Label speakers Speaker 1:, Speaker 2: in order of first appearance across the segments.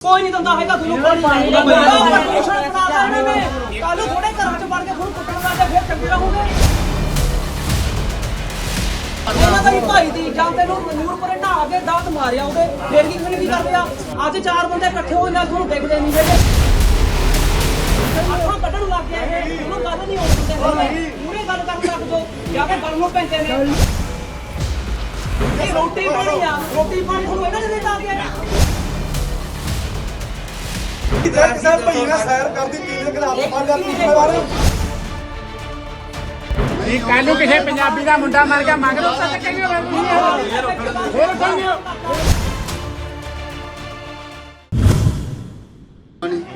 Speaker 1: ਕੋਈ ਨਹੀਂ ਦਿੰਦਾ ਹੈਗਾ ਤੁਹਾਨੂੰ ਕੋਈ ਨੇ। ਕੱਲ ਥੋੜੇ ਘਰਾਂ 'ਚ ਵੜ ਕੇ ਤੁਹਾਨੂੰ ਕੁੱਟਣ ਲੱਗੇ ਫਿਰ ਚੰਗੇ ਰਹੋਗੇ। ਉਹਨਾਂ ਦਾ ਵੀ ਭਾਈ ਦੀ ਜਾਂ ਤੈਨੂੰ ਨੂਰਪੁਰੇ ਨਹਾ ਕੇ ਦਾਤ ਮਾਰਿਆ ਉਹਦੇ। ਫੇਰ ਕੀ ਖਣੀ ਕੀ ਕਰਦੇ ਆ? ਅੱਜ ਚਾਰ ਬੰਦੇ ਇਕੱਠੇ ਹੋਏ ਨਾਲ ਤੁਹਾਨੂੰ ਦੇਖਦੇ ਨਹੀਂ ਹੈਗੇ। ਅੱਖਾਂ ਕੱਢਣ ਲੱਗ ਗਿਆ ਇਹ। ਉਹਨੂੰ ਗੱਲ ਨਹੀਂ ਹੋਣ ਦਿੰਦੇ ਹੈਗੇ। ਮੂਰੇ ਗੱਲ ਕਰਨ ਲੱਗ ਜੋ ਜਾਂ ਕੇ ਗੱਲ ਨੂੰ ਪੈਂਦੇ ਨੇ। ਇਹ ਰੋਟੀ ਪਾਣੀ ਆ। ਰੋਟੀ ਪਾਣੀ ਤੁਹਾਨੂੰ ਇਹਨਾਂ ਨੇ ਦਿੱਤਾ ਗਿਆ
Speaker 2: ਸੈਰ ਕਰਦੀ ਗਲਾਸ
Speaker 3: ਇਹ ਕੱਲ ਨੂੰ ਕਿਸੇ ਪੰਜਾਬੀ ਦਾ ਮੁੰਡਾ ਮਰ ਗਿਆ ਮੰਗ ਲਓ ਤਾਂ ਕਹਿੰਗੇ ਫਿਰ ਕਹਿੰਗੇ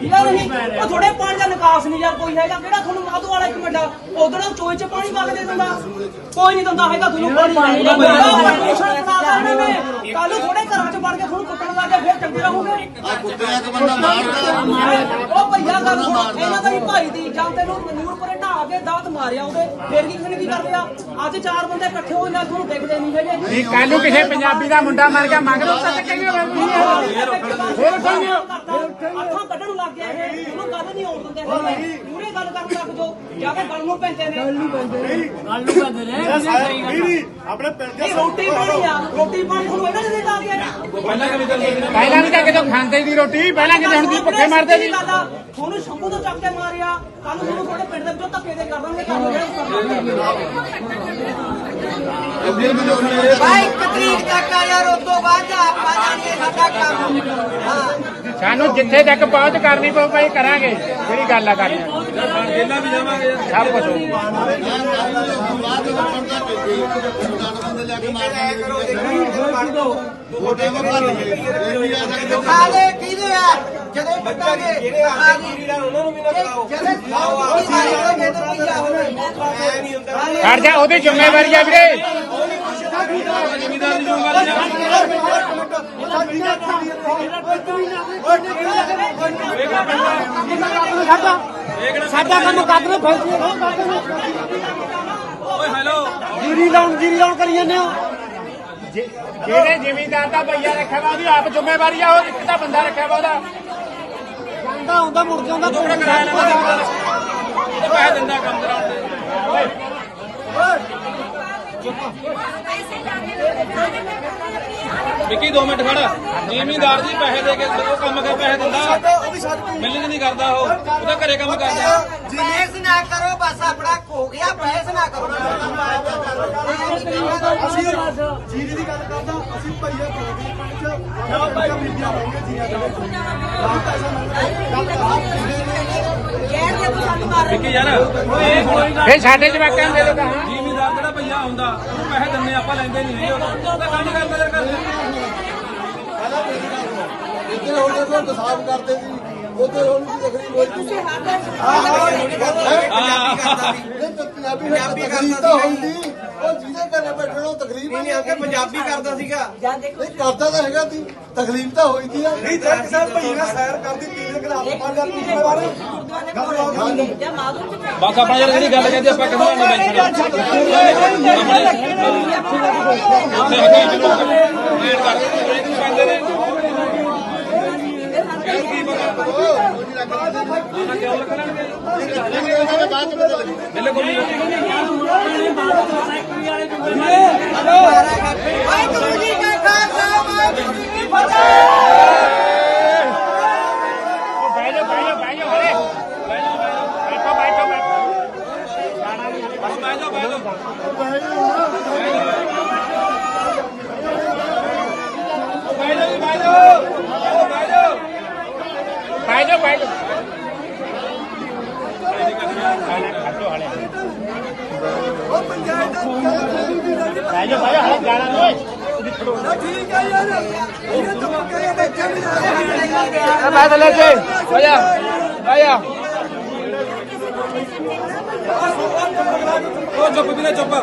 Speaker 1: ਯਾਰ ਨਹੀਂ ਉਹ ਥੋੜੇ ਪਾਣੀ ਦਾ ਨਿਕਾਸ ਨਹੀਂ ਯਾਰ ਕੋਈ ਹੈਗਾ। ਕਿਹੜਾ ਤੁਹਾਨੂੰ ਮਾਧੂ ਵਾਲਾ ਇੱਕ ਮਿੰਟ ਉਧਰ ਚੋਏ ਚ ਪਾਣੀ ਵਗ ਦੇ ਦਿੰਦਾ। ਕੋਈ ਨਹੀਂ ਦਿੰਦਾ ਹੈਗਾ ਤੁਹਾਨੂੰ ਪਾਣੀ ਨਹੀਂ ਦਿੰਦਾ। ਪ੍ਰਦੂਸ਼ਣ ਬਣਾਤਾ ਇਹਨਾਂ ਨੇ। ਕੱਲ ਨੂੰ ਥੋੜੇ ਘਰਾਂ 'ਚ ਵੜ ਕੇ ਤੁਹਾਨੂੰ ਕੁੱਟਣ ਲੱਗੇ ਫਿਰ ਚੰਗੇ ਰਹੋਗੇ।
Speaker 4: ਕੁੱਤਿਆਂ ਬੰਦਾ ਮਾਰਦਾ।
Speaker 1: ਉਹ ਭਈਆ ਗੱਲ ਸੁਣ ਇਹਨਾਂ ਦਾ ਵੀ ਭਾਈ ਦੀ ਜਾਂ ਤੈਨੂੰ ਨੂਰਪੁਰੇ ਨਹਾ ਕੇ ਦਾਤ ਮਾਰਿਆ ਉਹਦੇ ਫੇਰ ਕੀ ਖਣੀ ਕੀ ਕਰਦੇ ਆ। ਅੱਜ ਚਾਰ ਬੰਦੇ ਇਕੱਠੇ ਹੋਏ ਨਾਲ ਤੁਹਾਨੂੰ ਦੇਖਦੇ ਨਹੀਂ ਹੈਗੇ।
Speaker 3: ਇਹ ਕੱਲ ਨੂੰ ਕਿਸੇ ਪੰਜਾਬੀ ਦਾ ਮੁੰਡਾ ਮਰ ਗਿਆ ਮੰਗ ਲਓ ਤਾਂ ਕਹਿੰਗੇ ਫਿਰ ਕਹਿੰਗੇ
Speaker 1: ਅੱਖਾਂ ਕੱਢਣ ਲੱਗ ਗਿਆ ਇਹ। ਉਹਨੂੰ ਗੱਲ ਨਹੀਂ ਦਿੰਦੇ ਹੈਗੇ। ਮੂਰੇ ਗੱਲ ਕਰਨ ਲੱਗ ਜੋ ਜਾਂ ਕੇ ਗੱਲ ਨੂੰ ਪੈਂਦੇ ਨੇ।
Speaker 2: ਵੀਰੀ ਆਪਣੇ ਪਿੰਡ
Speaker 1: ਇਹ ਰੋਟੀ ਪਾਣੀ ਆ ਰੋਟੀ ਪਾਣੀ ਤੁਹਾਨੂੰ ਇਹਨਾਂ ਨੇ ਦਿੱਤਾ ਗਿਆ
Speaker 3: ਪਹਿਲਾਂ ਵੀ ਤਾਂ ਕਿਦੋਂ ਖਾਂਦੇ ਦੀ ਰੋਟੀ ਪਹਿਲਾਂ ਕਿਤੇ ਹੁਣ ਦੀ ਭੁੱਖੇ ਮਰਦੇ ਸੀ।
Speaker 1: ਤੁਹਾਨੂੰ ਸ਼ੰਭੂ ਤੋਂ ਚੱਕ ਕੇ ਮਾਰਿਆ। ਕੱਲ ਨੂੰ ਤੁਹਾਨੂੰ ਤੁਹਾਡੇ ਪਿੰਡ ਦੇ ਵਿੱਚੋਂ ਧੱਕੇ ਦੇ ਕਰ ਦਾਂਗੇ ਤੁਹਾਨੂੰ ਜਿਹੜੇ
Speaker 5: ਭਾਈ ਇੱਕ ਤਰੀਕ ਤੱਕ ਆ ਯਾਰ ਉਸ ਤੋਂ ਬਾਅਦ ਆਪਾਂ ਜਾਣੀਏ ਸਾਡਾ ਕੰਮ। ਹਾਂ।
Speaker 3: ਸਾਨੂੰ ਜਿੱਥੇ ਤੱਕ ਪਹੁੰਚ ਕਰਨੀ ਪਊ ਭਾਈ ਕਰਾਂਗੇ। ਜਿਹੜੀ ਗੱਲ ਆ ਕਰਨੀ ਜੇਲਾ ਵੀ ਜਾਵਾਂਗੇ ਸਭ ਕੁਝ
Speaker 5: ਕਿਹਦੇ ਆ ਜਦੋਂ ਬੱਟਾਂਗੇ ਜਿਹੜੇ ਆ ਲੀਡਰ ਉਹਨਾਂ ਨੂੰ ਵੀ ਨਾ ਕੀ
Speaker 3: ਖੜ ਜਾ ਉਹਦੀ ਜ਼ਿੰਮੇਵਾਰੀ ਆ ਵੀਰੇ।
Speaker 2: ਸਾਡਾ ਕੰਮ ਕੱਟ ਲੋ ਫੈਸਲੇ ਓਏ ਹੈਲੋ ਜੀਰੀ ਲਾਉਣ ਜੀਰੀ ਲਾਉਣ ਕਰੀ ਜਾਂਦੇ ਹੋ।
Speaker 3: ਜੇ- ਜਿਹੜੇ ਜ਼ਿਮੀਂਦਾਰ ਦਾ ਭਈਆ ਰੱਖਿਆ ਵਾ ਉਹਦੀ ਆਪ ਜ਼ਿੰਮੇਵਾਰੀ ਆ ਉਹ ਇੱਕ ਤਾਂ ਬੰਦਾ ਰੱਖਿਆ ਵਾ ਉਹਦਾ।
Speaker 2: ਜਾਂਦਾ ਹੁੰਦਾ ਮੁੜ ਜਾਂਦਾ ਥੋੜਾ
Speaker 3: ਪੈਸੇ ਦਿੰਦਾ ਕੰਮ ਕਰਾਉਣ ਦੇ?
Speaker 6: ਵਿੱਕੀ 2 ਮਿੰਟ ਖੜ। ਜ਼ਿਮੀਂਦਾਰ ਜੀ ਪੈਸੇ ਦੇ ਕੇ ਉਹ ਕੰਮ ਕਰ ਪੈਸੇ ਦਿੰਦਾ।
Speaker 2: ਉਹ ਵੀ ਛੱਡ
Speaker 6: ਮਿਲਣੀ ਨਹੀਂ ਕਰਦਾ ਉਹ। ਉਹਦਾ ਘਰੇ ਕੰਮ ਕਰਦਾ।
Speaker 5: ਬਹਿਸ ਨਾ ਕਰੋ ਬਸ ਆਪਣਾ ਖੋ ਗਿਆ ਬਹਿਸ ਨਾ ਕਰੋ।
Speaker 2: ਅਸੀਂ ਜੀਰੀ ਦੀ ਗੱਲ ਕਰਦਾ ਅਸੀਂ ਭਈਆ ਕਰਦੇ ਪਿੰਡ ਚ ਜਾਂ ਭਈਆ ਮੀਡੀਆ ਹੋਣਗੇ ਜੀਰੀਆਂ ਦੇ ਵਿੱਚ
Speaker 5: ਸਾਨੂੰ ਮਾਰ
Speaker 6: ਯਾਰ ਇਹ
Speaker 3: ਫੇਰ ਸਾਡੇ ਜਵਾਕਾਂ ਨੂੰ ਦੇ ਦੋ ਕਹਾਂ
Speaker 6: ਜ਼ਿਮੀਂਦਾਰ ਜਿਹੜਾ ਭਈਆ ਹੁੰਦਾ ਉਹਨੂੰ ਪੈਸੇ ਦਿੰਨੇ ਆਪਾਂ ਲੈਂਦੇ ਨਹੀਂ ਹੈਗੇ ਉਹਦਾ ਕੰਮ ਕਰਦਾ ਯਾਰ ਕਰਦੇ
Speaker 4: ਇੱਥੇ ਹੁਣ ਜਦੋਂ ਦਸਾਬ ਕਰਦੇ ਸੀ ਉੱਥੇ ਹੁਣ ਕੀ ਦੇਖਣੀ ਕੋਈ ਨਹੀਂ ਹਾਂ ਹਾਂ। ਪੰਜਾਬੀ ਪੰਜਾਬੀ ਕਰਦਾ ਹੁੰਦੀ। ਉਹ ਜਿਹਦੇ ਘਰੇ ਬੈਠਣ ਉਹ ਤਕਲੀਫ ਨਹੀਂ ਆ ਕੇ ਪੰਜਾਬੀ ਕਰਦਾ ਸੀਗਾ ਨਹੀਂ ਕਰਦਾ ਤਾਂ ਹੈਗਾ ਤੀ ਤਕਲੀਫ ਤਾਂ ਹੋਈ ਤੀ ਆ
Speaker 2: ਨਹੀਂ ਤਾਂ ਇੱਕ ਸਾਲ ਭਈਆ ਸੈਰ ਕਰਦੀ ਤੀਨ ਗਲਾਸ ਪਾ ਜਾ ਤੀਨ ਵਾਰ
Speaker 5: ਜਾਂ ਮਾਧੂ ਚ
Speaker 6: ਬਸ ਆਪਾਂ ਯਾਰ ਜਿਹੜੀ ਗੱਲ ਕਹਿੰਦੇ ਆਪਾਂ ਕਿਹਨੂੰ ਨਹੀਂ ਬੈਠਣਾ
Speaker 4: ਬਾਅਦ ਚ ਪਤਾ ਲੱਗੀ
Speaker 5: ਵਾਹਿਗੁਰੂ ਜੀ ਕਾ ਖਾਲਸਾ ਵਾਹਿਗੁਰੂ ਜੀ ਕੀ ਫਤਿਹ
Speaker 3: ਉਹ ਬਹਿ ਜਾ ਬਹਿ ਜਾ ਬਹਿ ਜਾ ਹਰੇ ਬੈਠੋ ਬੈਠੋ ਬੈਠੋ ਜਾਣਾ ਨਹੀਂ ਹਲੇ ਬਸ
Speaker 6: ਬਹਿ ਜਾਓ ਬਹਿ ਜਾਓ ਬਹਿ ਜਾਓ ਜੀ, ਬਹਿ ਜਾਓ ਬਹਿ ਜਾਓ
Speaker 3: ਬਹਿ ਜਾ ਬਹਿ ਜਾ ਖੱਟੋ ਹਲੇ ਬਹਿ ਜਾ ਬਹਿ ਜਾ ਹਲੇ ਜਾਣਾ ਨਹੀਂ ਓਏ
Speaker 6: ਮੈਂ ਤੇ ਬਹਿ ਜਾ ਬਹਿ ਜਾ ਉਹ ਚੁੱਪ ਵੀ ਨਾ ਚੁੱਪ
Speaker 4: ਹਾਂ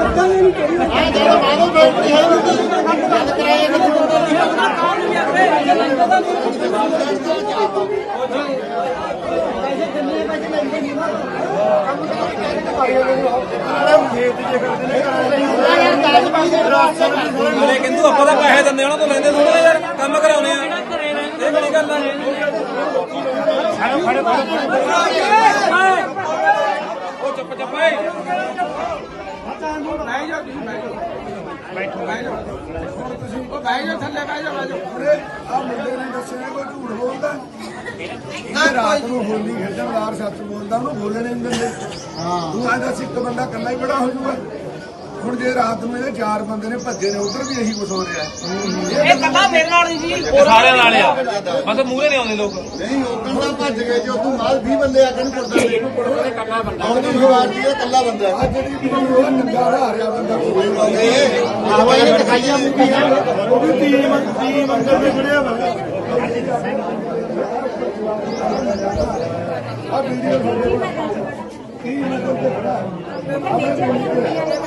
Speaker 4: ਜਦੋਂ। ਮਾਨੋ ਬੈਠੀ ਹੈ ਗੱਲ ਕਰਾਏ
Speaker 1: ਪੈਸੇ ਦਿੰਨੇ
Speaker 6: ਅਰੇ ਕਹਿੰਦੂ ਆਪਾਂ ਤਾਂ ਪੈਸੇ ਦਿੰਦੇ ਉਹਨਾਂ ਤੋਂ ਲੈਂਦੇ ਥੋੜੇ ਨੇ ਯਾਰ ਕੰਮ ਕਰਾਉਨੇ ਆ ਇਹ ਬੜੀ ਗੱਲ ਆ ਉਹ ਚੁੱਪ ਚੁੱਪ ਏ
Speaker 4: ਆ ਮੁੰਡੇ ਨੇ ਦੱਸਿਆ ਕੋਈ ਝੂਠ ਬੋਲਦਾ? ਇਹ ਰਾਤ ਨੂੰ ਹੋਲੀ ਖੇਡਣ ਵਾਰ ਸੱਚ ਬੋਲਦਾ ਉਹਨੂੰ ਬੋਲਣੇ ਨਹੀਂ ਦਿੰਦੇ। ਹਾਂ। ਤੂੰ ਆ ਦੱਸ ਇੱਕ ਬੰਦਾ ਇਕੱਲਾ ਹੀ ਬੜਾ ਹੋ ਜਾਊਗਾ। ਹੁਣ ਜੇ ਰਾਤ ਨੂੰ ਇਹ ਚਾਰ ਬੰਦੇ ਨੇ ਭੱਜੇ ਨੇ ਉਧਰ ਵੀ ਇਹੀ ਕੁਝ ਹੋ ਰਿਹਾ।
Speaker 1: ਇਹ ਕੱਲਾ ਮੇਰੇ ਨਾਲ ਨਹੀਂ ਜੀ
Speaker 6: ਸਾਰਿਆਂ ਨਾਲ ਆ। ਬਸ ਮੂਹਰੇ ਨਹੀਂ ਆਉਂਦੇ ਲੋਕ।
Speaker 4: ਨਹੀਂ ਉਦੋਂ ਤਾਂ ਭੱਜ ਗਏ ਜੋ ਤੂੰ ਮਾਲ 20 ਬੰਦੇ ਆ ਕੇ ਨੂੰ ਕੁੱਟਦਾ ਇਹਨੂੰ ਕੁੱਟਦਾ ਇਕੱਲਾ ਬੰਦਾ। ਹੁਣ ਦੀ ਵਾਰਦੀ ਹੈ ਇਕੱਲਾ ਬੰਦਾ ਆ ਜਿਹੜੀ ਉਹ ਨੰਗਾਰਾ ਆ ਰਿਹਾ ਬੰਦਾ। ਕੋਈ ਇਹ ਆਵਾ ਇਹ ਦਿਖਾਈਆਂ ਮੁਕੀਆਂ ਉਹ ਵੀ ਟੀਮ ਟੀਮ ਅੰਦਰ ਦੇ ਖੜਿਆ ਵਾ। ਆ ਵੀਡੀਓ ਸਾਡੇ ਕੋਲ। ਟੀਮ ਅੰਦਰ ਤੇ ਖੜਾ। ਇਹ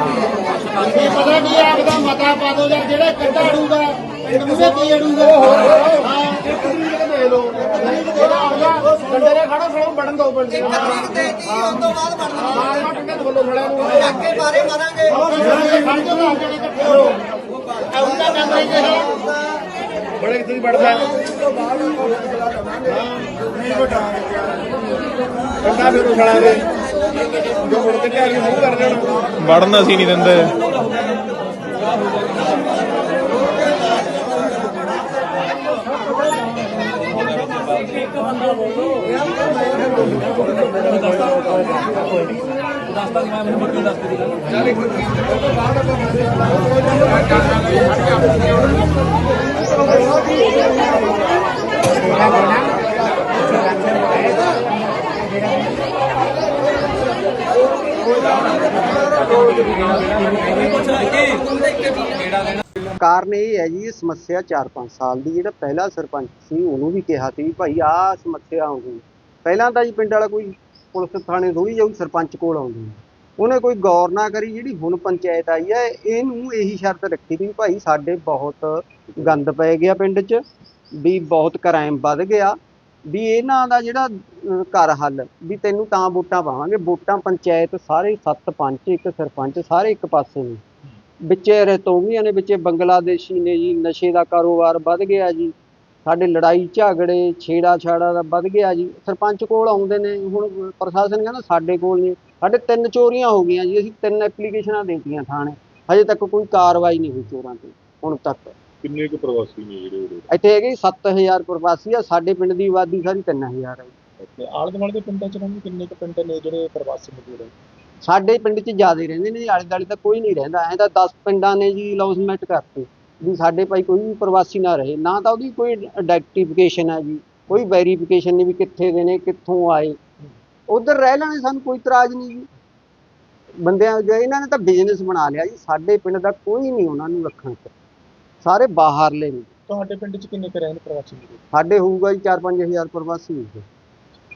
Speaker 2: ਪਤਾ ਕੀ ਆਪਦਾ ਮਤਾ ਪਾ ਦੋ ਜਾਂ ਜਿਹੜਾ ਕੱਢਾ ਅੜੂਗਾ ਉਹਦੇ ਕੀ ਅੜੂਗਾ? ਹਾਂ ਇੱਕ ਤਰੀਕ ਦੇ ਲੋ ਜਿਹੜਾ ਆਉਂਦਾ ਬੰਦੇ ਨੇ ਬੜਨ ਦੋ ਬੰਦੇ
Speaker 5: ਇੱਕ ਤਰੀਕ ਦੇ ਤੀ ਉਸ ਤੋਂ ਬਾਅਦ ਬਣ
Speaker 2: ਮਾਰ ਮਾਰ ਕੇ ਬੋਲੋ ਖੜਾ ਨੂੰ
Speaker 5: ਅੱਗੇ ਮਾਰੇ ਮਾਰਾਂਗੇ।
Speaker 2: ਖੜ ਜੋ ਨਾ ਜਣੇ ਇਕੱਠੇ ਹੋ ਆਉਂਦਾ ਕਹਿੰਦਾ ਇਹ ਬੜੇ ਕਿਤੇ ਬੜਦਾ ਕੰਡਾ ਫਿਰ ਦੇ ਜੋ। ਮੁੜ ਕੇ ਢਾਲੀ ਮੂੰਹ ਕਰ ਦੇਣਾ
Speaker 6: ਵੜਨ ਅਸੀਂ ਨਹੀਂ ਦਿੰਦੇ।
Speaker 7: ਕਾਰਨ ਇਹ ਹੈ ਜੀ ਸਮੱਸਿਆ 4-5 ਸਾਲ ਦੀ, ਜਿਹੜਾ ਪਹਿਲਾ ਸਰਪੰਚ ਸੀ, ਉਹਨੂੰ ਵੀ ਕਿਹਾ ਸੀ ਵੀ ਭਾਈ ਆਹ ਸਮੱਸਿਆ ਆਉਂਦੀ। ਪਹਿਲਾਂ ਤਾਂ ਜੀ ਪਿੰਡ ਵਾਲਾ ਕੋਈ ਪੁਲਿਸ ਥਾਣੇ ਥੋੜੀ ਜਾਊ, ਸਰਪੰਚ ਕੋਲ ਆਉਂਦੀ ਹੈ। ਉਹਨੇ ਕੋਈ ਗੌਰ ਨਾ ਕਰੀ, ਜਿਹੜੀ ਹੁਣ ਪੰਚਾਇਤ ਆਈ ਹੈ, ਇਹਨੂੰ ਇਹੀ ਸ਼ਰਤ ਰੱਖੀ ਵੀ ਭਾਈ ਸਾਡੇ ਬਹੁਤ ਗੰਦ ਪੈ ਗਿਆ ਪਿੰਡ 'ਚ, ਵੀ ਬਹੁਤ ਕ੍ਰਾਈਮ ਵੱਧ ਗਿਆ, ਵੀ ਇਹਨਾਂ ਦਾ ਜਿਹੜਾ ਘਰ ਹੱਲ, ਵੀ ਤੈਨੂੰ ਤਾਂ ਵੋਟਾਂ ਪਾਵਾਂਗੇ, ਵੋਟਾਂ ਪੰਚਾਇਤ ਸਾਰੇ ਸੱਤ ਪੰਚ ਇੱਕ ਸਰਪੰਚ ਸਾਰੇ ਇੱਕ ਪਾਸੇ ਨੇ। ਵਿੱਚੇ ਰਤੋਵੀਆਂ ਨੇ ਵਿੱਚੇ ਬੰਗਲਾਦੇਸ਼ੀ ਨੇ ਜੀ, ਨਸ਼ੇ ਦਾ ਕਾਰੋਬਾਰ ਵੱਧ ਗਿਆ ਜੀ। ਸਾਡੇ ਲੜਾਈ ਝਗੜੇ ਛੇੜਾ ਛਾੜਾ ਦਾ ਵੱਧ ਗਿਆ ਜੀ। ਸਰਪੰਚ ਕੋਲ ਆਉਂਦੇ ਨੇ ਹੁਣ ਪ੍ਰਸ਼ਾਸਨ ਕਹਿੰਦਾ ਸਾਡੇ ਕੋਲ ਨਹੀਂ। ਸਾਡੇ ਤਿੰਨ ਚੋਰੀਆਂ ਹੋ ਗਈਆਂ ਜੀ ਅਸੀਂ ਤਿੰਨ ਐਪਲੀਕੇਸ਼ਨਾਂ ਦੇਤੀਆਂ ਥਾਣੇ। ਹਜੇ ਤੱਕ ਕੋਈ ਕਾਰਵਾਈ ਨਹੀਂ ਹੋਈ ਚੋਰਾਂ ਤੇ ਹੁਣ ਤੱਕ।
Speaker 3: ਕਿੰਨੇ ਕੁ ਪ੍ਰਵਾਸੀ ਨੇ ਜਿਹੜੇ ਉਰੇ?
Speaker 7: ਇੱਥੇ ਹੈਗੇ 7000 ਪ੍ਰਵਾਸੀ ਆ ਸਾਡੇ ਪਿੰਡ ਦੀ ਆਬਾਦੀ ਸਾਰੀ 3000 ਹੈ ਜੀ।
Speaker 3: ਤੇ ਆਲੇ ਦੁਆਲੇ ਦੇ ਪਿੰਡਾਂ ਚ ਰਹਿੰਦੇ ਕਿੰਨੇ ਕੁ ਪਿੰਡ ਨੇ ਜਿਹੜੇ ਪ੍ਰਵਾਸੀ ਮਜ਼ਦੂਰ ਹੈ
Speaker 7: ਸਾਡੇ ਪਿੰਡ 'ਚ ਜ਼ਿਆਦਾ ਰਹਿੰਦੇ ਨੇ ਜੀ ਆਲੇ ਦੁਆਲੇ ਤਾਂ ਕੋਈ ਨਹੀਂ ਰਹਿੰਦਾ। ਐਂ ਤਾਂ 10 ਪਿੰਡਾਂ ਨੇ ਜੀ ਲੌਸਮੈਂਟ ਕਰਤੇ। ਵੀ ਸਾਡੇ ਭਾਈ ਕੋਈ ਵੀ ਪ੍ਰਵਾਸੀ ਨਾ ਰਹੇ ਨਾ ਤਾਂ ਉਹਦੀ ਕੋਈ ਆਈਡੈਂਟੀਫਿਕੇਸ਼ਨ ਹੈ ਜੀ ਕੋਈ ਵੈਰੀਫਿਕੇਸ਼ਨ ਨਹੀਂ ਵੀ ਕਿੱਥੇ ਦੇ ਨੇ ਕਿੱਥੋਂ ਆਏ। ਉਧਰ ਰਹਿ ਲੈਣੇ ਸਾਨੂੰ ਕੋਈ ਇਤਰਾਜ਼ ਨਹੀਂ ਜੀ। ਬੰਦਿਆਂ ਦੇ ਇਹਨਾਂ ਨੇ ਤਾਂ ਬਿਜ਼ਨਸ ਬਣਾ ਲਿਆ ਜੀ ਸਾਡੇ ਪਿੰਡ ਦਾ ਕੋਈ ਨਹੀਂ ਉਹਨਾਂ ਨੂੰ ਰੱਖਣ ਚ ਸਾਰੇ ਬਾਹਰਲੇ ਨੇ।
Speaker 3: ਤੁਹਾਡੇ ਪਿੰਡ ਚ ਕਿੰਨੇ ਕੁ ਰਹਿਣ ਪ੍ਰਵਾਸੀ
Speaker 7: ਸਾਡੇ ਹੋਊਗਾ ਜੀ 4-5000 ਪ੍ਰਵਾਸੀ ਹੋਊਗੇ।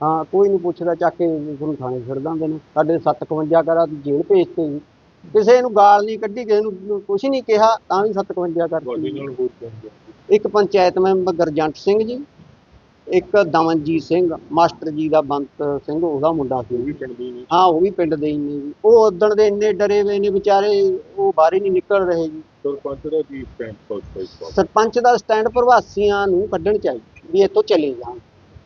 Speaker 7: ਹਾਂ ਕੋਈ ਨਹੀਂ ਪੁੱਛਦਾ ਚੱਕ ਕੇ ਤੁਹਾਨੂੰ ਥਾਣੇ ਛੱਡ ਦਿੰਦੇ ਨੇ। ਸਾਡੇ 57 ਕਰਾ ਦੀ ਜੇਲ੍ਹ ਭੇਜਤੇ ਜੀ ਕਿਸੇ ਨੂੰ ਗਾਲ ਨਹੀਂ ਕੱਢੀ ਕਿਸੇ ਨੂੰ ਕੁਝ ਨਹੀਂ ਕਿਹਾ ਤਾਂ ਵੀ 57
Speaker 3: ਤੁਹਾਡੇ
Speaker 7: ਕਰਤੀ
Speaker 3: ਨਾਲ ਹੋਰ ਕੀ
Speaker 7: ਇੱਕ ਪੰਚਾਇਤ ਮੈਂਬਰ ਗਰਜੰਟ ਸਿੰਘ ਜੀ ਇੱਕ ਦਮਨਜੀਤ ਸਿੰਘ ਮਾਸਟਰ ਜੀ ਦਾ ਬੰਤ ਸਿੰਘ ਉਹਦਾ ਮੁੰਡਾ ਸੀ।
Speaker 3: ਵੀ ਪਿੰਡ ਦੀ ਨਹੀਂ
Speaker 7: ਹਾਂ ਉਹ ਵੀ ਪਿੰਡ ਦੇ ਹੀ ਨੇ ਜੀ। ਉਹ ਉਦਣ ਦੇ ਇੰਨੇ ਡਰੇ ਹੋਏ ਨੇ ਵਿਚਾਰੇ ਉਹ ਬਾਹਰ ਹੀ ਨਹੀਂ ਨਿਕਲ ਰਹੇ ਜੀ।
Speaker 3: ਸਰਪੰਚ ਦਾ ਕੀ ਸਟੈਂਡ ਫਸਟ ਇਸ ਵਾਰ?
Speaker 7: ਸਰਪੰਚ ਦਾ ਸਟੈਂਡ ਪ੍ਰਵਾਸੀਆਂ ਨੂੰ ਕੱਢਣ ਚਾਹੀਦਾ ਵੀ ਇੱਥੋਂ ਚਲੇ ਜਾਣ।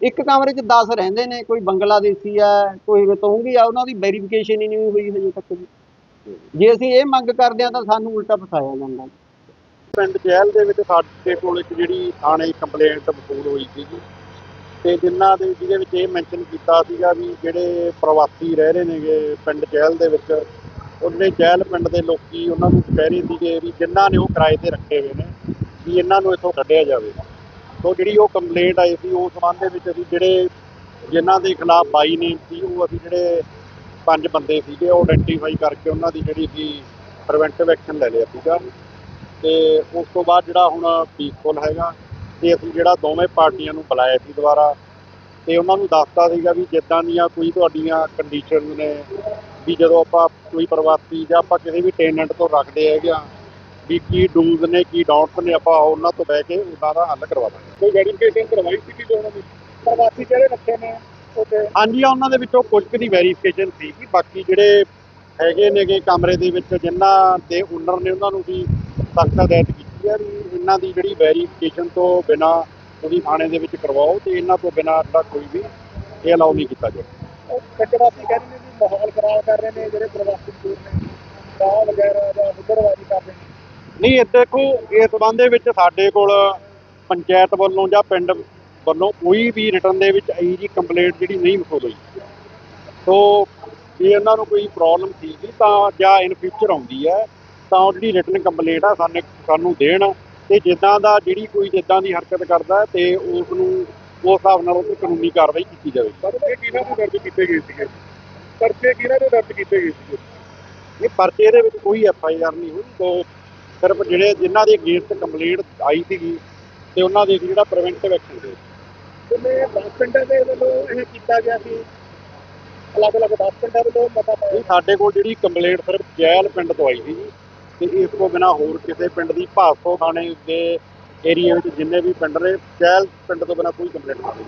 Speaker 7: ਇੱਕ ਕਮਰੇ 'ਚ 10 ਰਹਿੰਦੇ ਨੇ, ਕੋਈ ਬੰਗਲਾਦੇਸ਼ੀ ਆ, ਕੋਈ ਰਤੋਂਗੀ ਆ, ਉਹਨਾਂ ਦੀ ਵੈਰੀਫਿਕੇਸ਼ਨ ਹੀ ਨਹੀਂ ਹੋਈ ਹਜੇ ਤੱਕ ਜੇ ਅਸੀਂ ਇਹ ਮੰਗ ਕਰਦੇ ਆ ਤਾਂ ਸਾਨੂੰ ਉਲਟਾ ਫਸਾਇਆ ਜਾਂਦਾ
Speaker 2: ਪਿੰਡ ਜਹਿਲ ਦੇ ਵਿੱਚ ਸਾਡੇ ਕੋਲ ਇੱਕ ਜਿਹੜੀ ਥਾਣੇ ਕੰਪਲੇਂਟ ਵਸੂਲ ਹੋਈ ਸੀਗੀ ਤੇ ਜਿਨ੍ਹਾਂ ਦੇ ਜਿਹਦੇ ਵਿੱਚ ਇਹ ਮੈਂਸ਼ਨ ਕੀਤਾ ਸੀਗਾ ਵੀ ਜਿਹੜੇ ਪ੍ਰਵਾਸੀ ਰਹਿ ਰਹੇ ਨੇਗੇ ਪਿੰਡ ਜਹਿਲ ਦੇ ਵਿੱਚ, ਉਹਨੇ ਜਹਿਲ ਪਿੰਡ ਦੇ ਲੋਕੀ ਉਹਨਾਂ ਨੂੰ ਕਹਿ ਰਹੇ ਸੀਗੇ ਵੀ ਜਿਨ੍ਹਾਂ ਨੇ ਉਹ ਕਿਰਾਏ ਤੇ ਰੱਖੇ ਹੋਏ ਨੇ, ਵੀ ਇਹਨਾਂ ਨੂੰ ਇੱਥੋਂ ਕੱਢਿਆ ਜਾਵੇ ਸੋ ਜਿਹੜੀ ਉਹ ਕੰਪਲੇਂਟ ਆਈ ਸੀ, ਉਸ ਸੰਬੰਧ ਦੇ ਵਿੱਚ ਅਸੀਂ ਜਿਹੜੇ ਜਿਨ੍ਹਾਂ ਦੇ ਖਿਲਾਫ ਬਾਈ ਨੇਮ ਸੀ, ਉਹ ਅਸੀਂ ਜਿਹੜੇ ਪੰਜ ਬੰਦੇ ਸੀਗੇ, ਉਹ ਆਇਡੈਂਟੀਫਾਈ ਕਰਕੇ ਉਹਨਾਂ ਦੀ ਜਿਹੜੀ ਸੀ ਪ੍ਰੀਵੈਂਟਿਵ ਐਕਸ਼ਨ ਲੈ ਲਿਆ ਸੀਗਾ। ਤੇ ਉਸ ਤੋਂ ਬਾਅਦ ਜਿਹੜਾ ਹੁਣ ਪੀਸਫੁਲ ਹੈਗਾ, ਤੇ ਅਸੀਂ ਜਿਹੜਾ ਦੋਵੇਂ ਪਾਰਟੀਆਂ ਨੂੰ ਬੁਲਾਇਆ ਸੀ ਦੁਬਾਰਾ, ਤੇ ਉਹਨਾਂ ਨੂੰ ਦੱਸਤਾ ਸੀਗਾ ਵੀ ਜਿੱਦਾਂ ਦੀਆਂ ਕੋਈ ਤੁਹਾਡੀਆਂ ਕੰਡੀਸ਼ਨ ਨੇ, ਵੀ ਜਦੋਂ ਆਪਾਂ ਕੋਈ ਪ੍ਰਵਾਸੀ ਜਾਂ ਆਪਾਂ ਕਿਸੇ ਵੀ ਟੈਨੈਂਟ ਤੋਂ ਰੱਖਦੇ ਹੈਗੇ ਆ ਵੀ ਕੀ ਡੂਜ਼ ਨੇ ਕੀ ਡਾਊਟਸ ਨੇ ਆਪਾਂ ਉਹਨਾਂ ਤੋਂ ਬਹਿ ਕੇ ਉਹਨਾਂ ਦਾ ਹੱਲ ਕਰਵਾ ਦਾਂਗੇ।
Speaker 8: ਕੋਈ ਵੈਰੀਫਿਕੇਸ਼ਨ ਕਰਵਾਈ ਸੀ ਕਿ ਉਹਨਾਂ ਦੀ
Speaker 2: ਪ੍ਰਵਾਸੀ ਜਿਹੜੇ ਰੱਖੇ ਨੇ ਉਹਦੇ ਹਾਂਜੀ ਉਹਨਾਂ ਦੇ ਵਿੱਚੋਂ ਕੁਝ ਕੁ ਦੀ ਵੈਰੀਫਿਕੇਸ਼ਨ ਸੀ ਕਿ ਬਾਕੀ ਜਿਹੜੇ ਹੈਗੇ ਨੇਗੇ ਕਮਰੇ ਦੇ ਵਿੱਚ ਜਿਨ੍ਹਾਂ ਦੇ ਓਨਰ ਨੇ ਉਹਨਾਂ ਨੂੰ ਵੀ ਸਖਤ ਹਦਾਇਤ ਕੀਤੀ ਹੈ ਵੀ ਇਹਨਾਂ ਦੀ ਜਿਹੜੀ ਵੈਰੀਫਿਕੇਸ਼ਨ ਤੋਂ ਬਿਨਾ ਤੁਸੀਂ ਥਾਣੇ ਦੇ ਵਿੱਚ ਕਰਵਾਓ ਤੇ ਇਹਨਾਂ ਤੋਂ ਬਿਨਾ ਜਿਹੜਾ ਕੋਈ ਵੀ ਇਹ ਅਲਾਉ ਨਹੀਂ ਕੀਤਾ ਜਾਵੇ ਪ੍ਰਵਾਸੀ ਕਹਿੰਦੇ ਨੇ ਵੀ ਮਾਹੌਲ ਖਰਾਬ ਕਰ ਰਹੇ ਨੇ ਜਿਹੜੇ ਪ੍ਰਵਾਸੀ ਨੇ ਸਾਹ ਵਗੈਰਾ ਜਾਂ ਹੁਦਰਵਾਜੀ ਕਰ ਰਹੇ ਨੇ। ਨਹੀਂ ਇਹ ਦੇਖੋ ਇਸ ਸੰਬੰਧ ਦੇ ਵਿੱਚ ਸਾਡੇ ਕੋਲ ਪੰਚਾਇਤ ਵੱਲੋਂ ਜਾਂ ਪਿੰਡ ਵੱਲੋਂ ਕੋਈ ਵੀ ਰਿਟਰਨ ਦੇ ਵਿੱਚ ਇਹੀ ਜੀ ਕੰਪਲੇਂਟ ਜਿਹੜੀ ਨਹੀਂ ਮਸੂਲ ਹੋਈ ਸੋ ਜੇ ਇਹਨਾਂ ਨੂੰ ਕੋਈ ਪ੍ਰੋਬਲਮ ਸੀਗੀ ਤਾਂ ਜਾਂ ਇਨ ਫਿਊਚਰ ਆਉਂਦੀ ਹੈ ਤਾਂ ਉਹ ਜਿਹੜੀ ਰਿਟਰਨ ਕੰਪਲੇਂਟ ਆ ਸਾਨੂੰ ਸਾਨੂੰ ਦੇਣ ਤੇ ਜਿੱਦਾਂ ਦਾ ਜਿਹੜੀ ਕੋਈ ਜਿੱਦਾਂ ਦੀ ਹਰਕਤ ਕਰਦਾ ਤੇ ਉਸ ਨੂੰ ਉਸ ਹਿਸਾਬ ਨਾਲ ਉਹ ਕਾਨੂੰਨੀ ਕਾਰਵਾਈ ਕੀਤੀ ਜਾਵੇ।
Speaker 8: ਪਰ ਇਹ ਕਿਹਨਾਂ ਤੋਂ ਦਰਜ ਕੀਤੇ ਗਏ ਸੀਗੇ? ਪਰਚੇ ਕਿਹਨਾਂ ਤੋਂ ਦਰਜ ਕੀਤੇ ਗਏ ਸੀਗੇ?
Speaker 2: ਇਹ ਪਰਚੇ ਦੇ ਵਿੱਚ ਕੋਈ ਐਫ ਆਈ ਆਰ ਨਹੀਂ ਹੋਈ ਤੋਂ ਸਿਰਫ ਜਿਹੜੇ ਜਿਨ੍ਹਾਂ ਦੇ ਅਗੇਂਸਟ ਕੰਪਲੇਂਟ ਆਈ ਸੀਗੀ ਤੇ ਉਹਨਾਂ ਦੇ ਜਿਹੜਾ ਪ੍ਰੀਵੈਂਟਿਵ ਐਕਸ਼ਨ ਦੇ
Speaker 8: ਜਿਵੇਂ 10 ਪਿੰਡਾਂ ਦੇ ਵੱਲੋਂ ਇਹ ਕੀਤਾ ਗਿਆ ਸੀ। ਅਲੱਗ-ਅਲੱਗ 10 ਪਿੰਡਾਂ ਵੱਲੋਂ ਪਾਇਆ
Speaker 2: ਨਹੀਂ ਸਾਡੇ ਕੋਲ ਜਿਹੜੀ ਕੰਪਲੇਂਟ ਸਿਰਫ ਜੈਲ ਪਿੰਡ ਤੋਂ ਆਈ ਸੀ ਤੇ ਇਸ ਤੋਂ ਬਿਨਾ ਹੋਰ ਕਿਸੇ ਪਿੰਡ ਦੀ ਭਾਸੋ ਥਾਣੇ ਦੇ ਏਰੀਆ ਵਿੱਚ ਜਿੰਨੇ ਵੀ ਪਿੰਡ ਨੇ ਜੈਲ ਪਿੰਡ ਤੋਂ ਬਿਨਾ ਕੋਈ ਕੰਪਲੇਂਟ ਨਹੀਂ